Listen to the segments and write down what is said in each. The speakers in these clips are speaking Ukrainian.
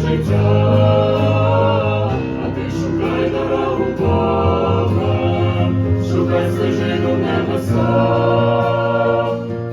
життя, а ти шукай дорогу Бога, шукай стежину в небеса,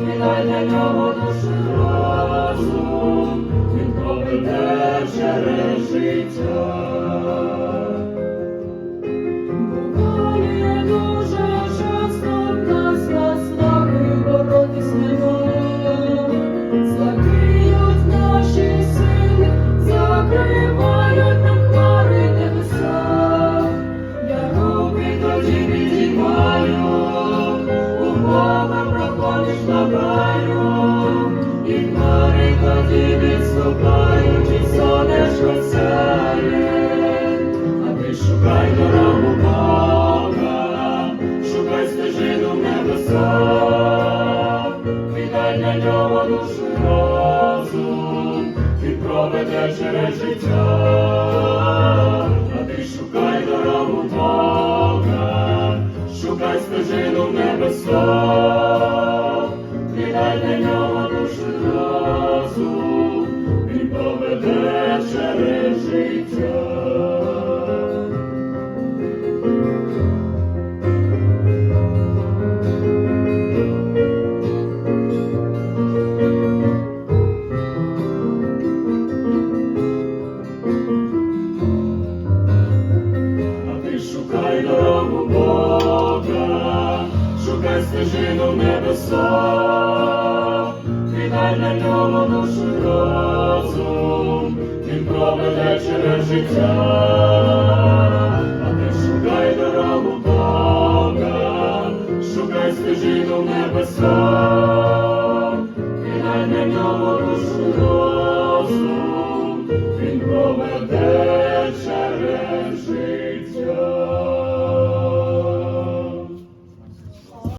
віддай для нього душу розум, він проведе життя. Сонечко сяє. А ти шукай дорогу Бога, шукай стежину в небеса, віддай для нього душу розум, він проведе через життя, а ти шукай дорогу Бога, шукай стежину в небеса, віддай для нього душу розум, через життя. А ти шукай дорогу Бога, шукай стежину небеса, віддай для нього душу розум, він проведе через життя, а не шукай дорогу Бога, шукай стежину небеса, кидай на ньому душу розум, він проведе через життя.